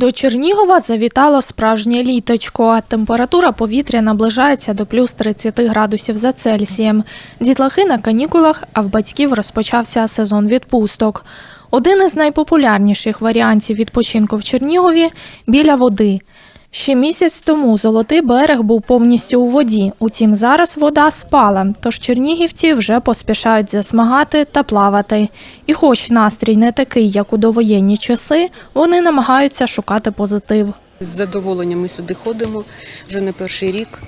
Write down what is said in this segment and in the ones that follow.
До Чернігова завітало справжнє літочко. Температура повітря наближається до плюс 30 градусів за Цельсієм. Дітлахи на канікулах, а в батьків розпочався сезон відпусток. Один із найпопулярніших варіантів відпочинку в Чернігові біля води. Ще місяць тому золотий берег був повністю у воді. Утім, зараз вода спала, тож чернігівці вже поспішають засмагати та плавати. І хоч настрій не такий, як у довоєнні часи, вони намагаються шукати позитив. З задоволенням ми сюди ходимо вже не перший рік.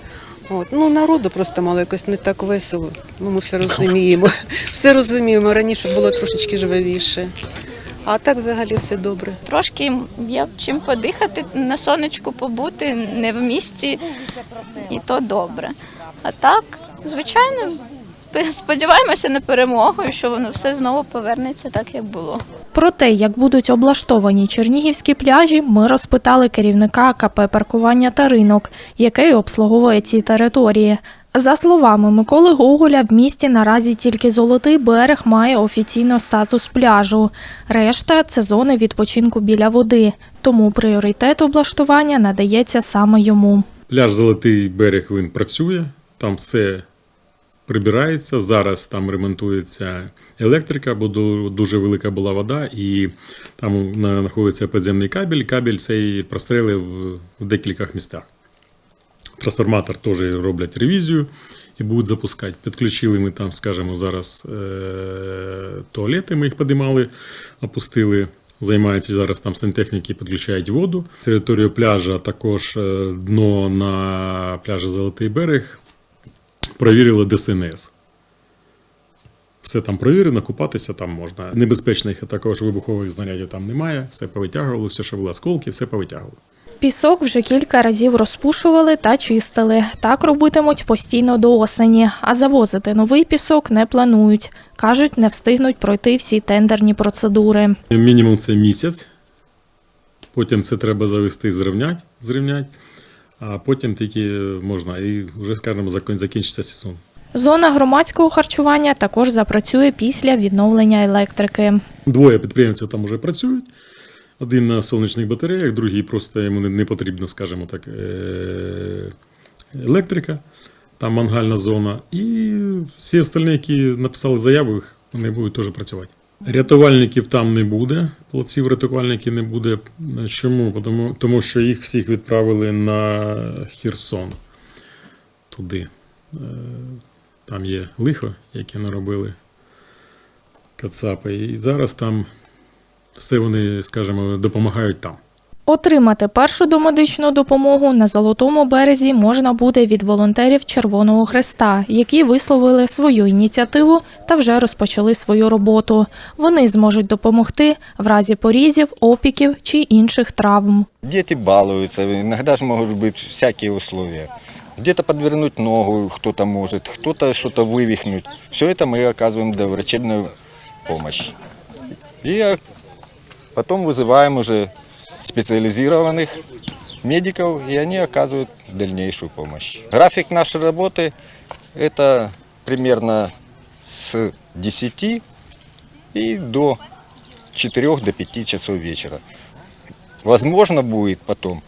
От. Ну, народу просто мало якось не так весело. Ну, ми все розуміємо. Все розуміємо. Раніше було трошечки живовіше. А так взагалі все добре. Трошки є чим подихати, на сонечку побути, не в місті, і то добре. А так, звичайно, сподіваємося на перемогу і що воно все знову повернеться так, як було. Про те, як будуть облаштовані чернігівські пляжі, ми розпитали керівника КП паркування та ринок, який обслуговує ці території. За словами Миколи Гоголя, в місті наразі тільки Золотий берег має офіційно статус пляжу. Решта це зони відпочинку біля води, тому пріоритет облаштування надається саме йому. Пляж Золотий берег він працює, там все прибирається. Зараз там ремонтується електрика, бо ду- дуже велика була вода, і там знаходиться підземний кабель. Кабель цей прострелив в декількох містах. Трансформатор теж роблять ревізію і будуть запускати. Підключили ми там, скажімо, зараз е- туалети, ми їх підіймали, опустили. Займаються зараз там сантехніки, підключають воду. Територію пляжа також е, дно на пляжі Золотий берег провірили ДСНС. Все там провірено, купатися там можна. Небезпечних також вибухових знарядів там немає. Все повитягували, все, що були осколки, все повитягували. Пісок вже кілька разів розпушували та чистили. Так робитимуть постійно до осені, а завозити новий пісок не планують. Кажуть, не встигнуть пройти всі тендерні процедури. Мінімум це місяць. Потім це треба завести, зрівняти, зрівняти, а потім тільки можна. І вже, скажімо, закін- закінчиться сезон. Зона громадського харчування також запрацює після відновлення електрики. Двоє підприємців там вже працюють. Один на сонячних батареях, другий просто йому не, потрібно, скажімо так, е- електрика, там мангальна зона. І всі остальні, які написали заяву, вони будуть теж працювати. Рятувальників там не буде, плаців рятувальників не буде. Чому? Тому, тому що їх всіх відправили на Херсон туди. Е, Там є лихо, яке наробили Кацапи. І зараз там все вони, скажімо, допомагають там. Отримати першу домедичну допомогу на Золотому березі можна буде від волонтерів Червоного Хреста, які висловили свою ініціативу та вже розпочали свою роботу. Вони зможуть допомогти в разі порізів, опіків чи інших травм. Дети балуются, иногда же могут быть всякие условия. Где-то подвернуть ногу кто-то может, кто-то что-то вывихнуть. Все это мы оказываем доврачебную помощь. И э, потом вызываем уже специализированных медиков, и они оказывают дальнейшую помощь. График нашей работы – это примерно с 10 и до 4 до 5 часов вечера. Возможно, будет потом,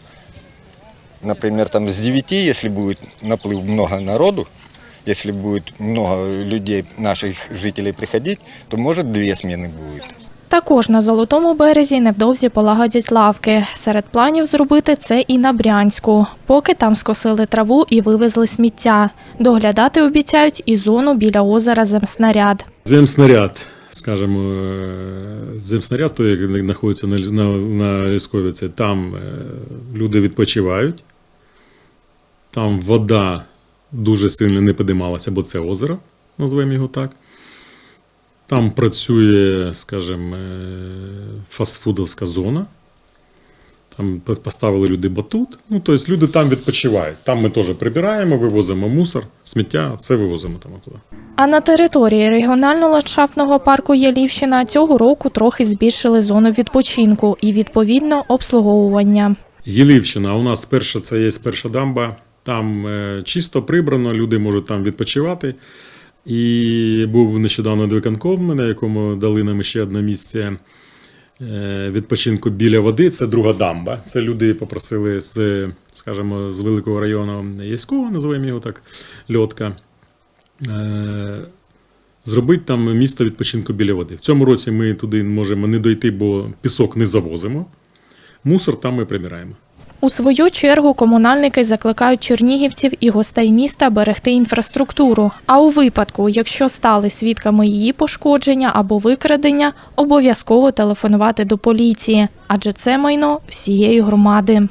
например, там с 9, если будет наплыв много народу, если будет много людей, наших жителей приходить, то может две смены будет. Також на Золотому березі невдовзі полагодять лавки. Серед планів зробити це і на Брянську. Поки там скосили траву і вивезли сміття. Доглядати обіцяють і зону біля озера Земснаряд. Земснаряд, скажімо, е, земснаряд, той, який знаходиться на, на, на Лісковіці, там е, люди відпочивають. Там вода дуже сильно не підіймалася, бо це озеро, назвемо його так. Там працює, скажімо, е, фастфудовська зона. Там поставили люди батут. Ну, тобто люди там відпочивають. Там ми теж прибираємо, вивозимо мусор, сміття, все вивозимо там туди. А на території регіонально-ландшафтного парку Ялівщина цього року трохи збільшили зону відпочинку і відповідно обслуговування. Єлівщина, у нас перша це є перша дамба. Там е, чисто прибрано, люди можуть там відпочивати. І був нещодавно виконком, на якому дали нам ще одне місце. е, відпочинку біля води. Це друга дамба. Це люди попросили з, скажімо, з великого району Яськова, називаємо його так, льотка. Е, Зробити там місто відпочинку біля води. В цьому році ми туди можемо не дойти, бо пісок не завозимо. Мусор там ми прибираємо. У свою чергу комунальники закликають чернігівців і гостей міста берегти інфраструктуру. А у випадку, якщо стали свідками її пошкодження або викрадення, обов'язково телефонувати до поліції, адже це майно всієї громади.